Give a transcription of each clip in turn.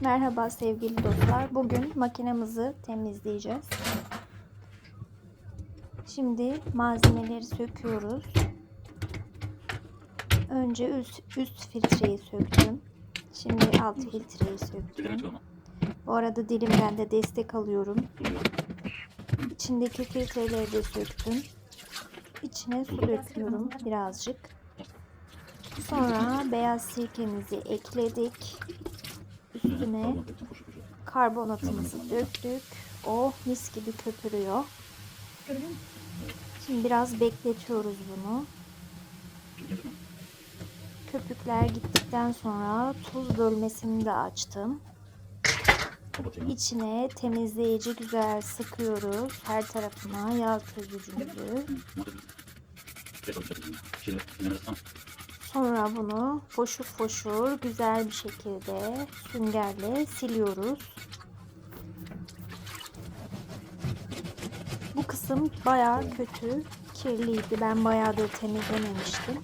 Merhaba sevgili dostlar. Bugün makinemizi temizleyeceğiz. Şimdi malzemeleri söküyoruz. Önce üst, üst filtreyi söktüm. Şimdi alt filtreyi söktüm. Bu arada dilimden de destek alıyorum. İçindeki filtreleri de söktüm. İçine su döküyorum birazcık. Sonra beyaz sirkemizi ekledik. Üstüne karbonatımızı döktük. Oh mis gibi köpürüyor. Şimdi biraz bekletiyoruz bunu. Köpükler gittikten sonra tuz bölmesini de açtım. İçine temizleyici güzel sıkıyoruz. Her tarafına yağ çözücümüzü. Sonra bunu foşur foşur güzel bir şekilde süngerle siliyoruz. Bu kısım bayağı kötü, kirliydi. Ben bayağıdır temizlememiştim.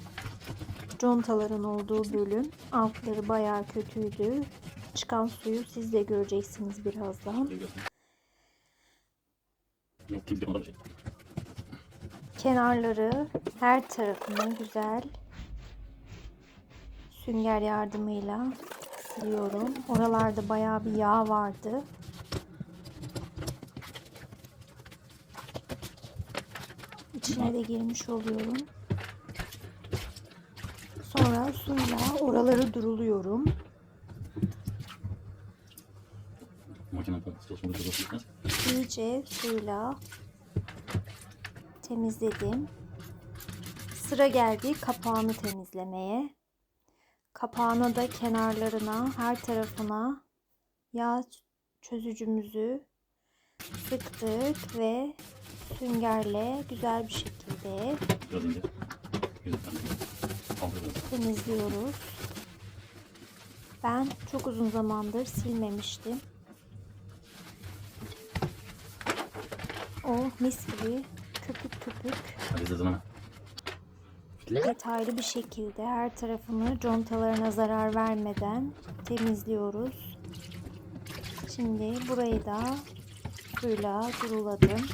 Contaların olduğu bölüm altları bayağı kötüydü. Çıkan suyu siz de göreceksiniz birazdan. Kenarları her tarafını güzel sünger yardımıyla siliyorum. Oralarda bayağı bir yağ vardı. İçine de girmiş oluyorum. Sonra suyla oraları duruluyorum. İyice suyla temizledim. Sıra geldi kapağını temizlemeye. Kapağına da kenarlarına, her tarafına yağ çözücümüzü sıktık ve süngerle güzel bir şekilde temizliyoruz. Ben çok uzun zamandır silmemiştim. O mis gibi köpük köpük detaylı bir şekilde her tarafını contalarına zarar vermeden temizliyoruz. Şimdi burayı da suyla duruladım.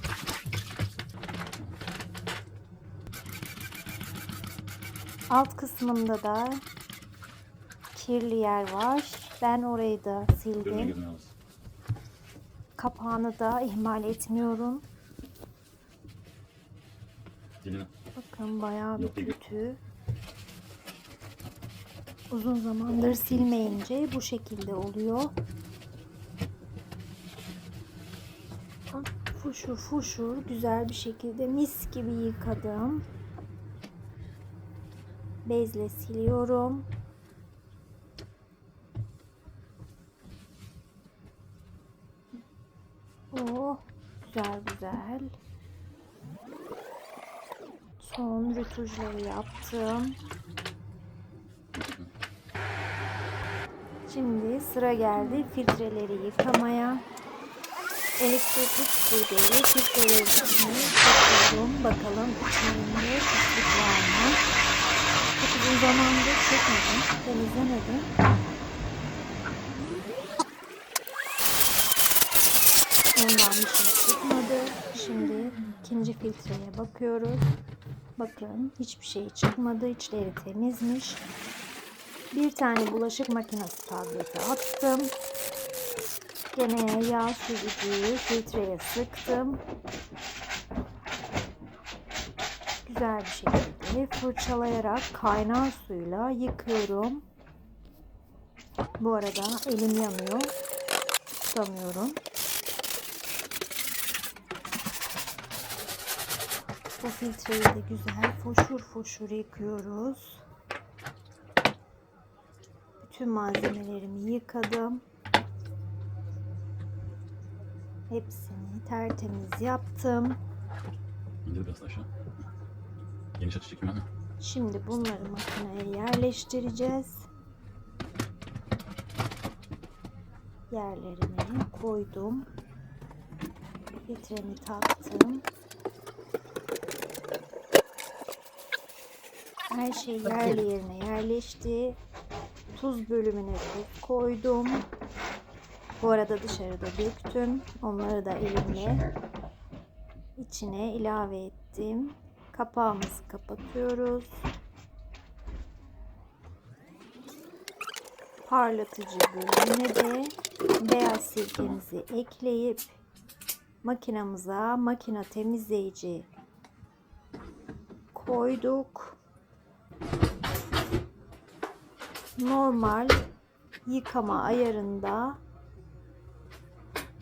Alt kısmında da kirli yer var. Ben orayı da sildim. Kapağını da ihmal etmiyorum. Bakın bayağı bir kötü. Uzun zamandır silmeyince bu şekilde oluyor. Fuşur fuşur güzel bir şekilde mis gibi yıkadım. Bezle siliyorum. Oh güzel güzel. Son rötuşları yaptım. Şimdi sıra geldi filtreleri yıkamaya. Elektrikli süpürgeyle filtreleri çekiyorum. Bakalım içlerinde pislik var mı? Çok uzun zamandır çekmedim, temizlemedim. Ondan bir şey çıkmadı. Şimdi ikinci filtreye bakıyoruz. Bakın hiçbir şey çıkmadı. İçleri temizmiş. Bir tane bulaşık makinesi tableti attım. Gene yağ sürücüyü filtreye sıktım. Güzel bir şekilde fırçalayarak kaynar suyla yıkıyorum. Bu arada elim yanıyor. Tutamıyorum. Bu filtreyi de güzel foşur foşur yıkıyoruz. Bütün malzemelerimi yıkadım. Hepsini tertemiz yaptım. İndir biraz aşağı. Geniş açı hemen. Şimdi bunları makineye yerleştireceğiz. Yerlerine koydum. Filtremi taktım. Her şey yerli yerine yerleşti. Tuz bölümüne tuz koydum. Bu arada dışarıda döktüm. Onları da elimle içine ilave ettim. Kapağımızı kapatıyoruz. Parlatıcı bölümüne de beyaz sirkemizi ekleyip makinamıza makine temizleyici koyduk. Normal yıkama ayarında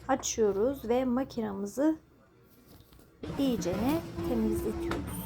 açıyoruz ve makinamızı iyicene temizletiyoruz.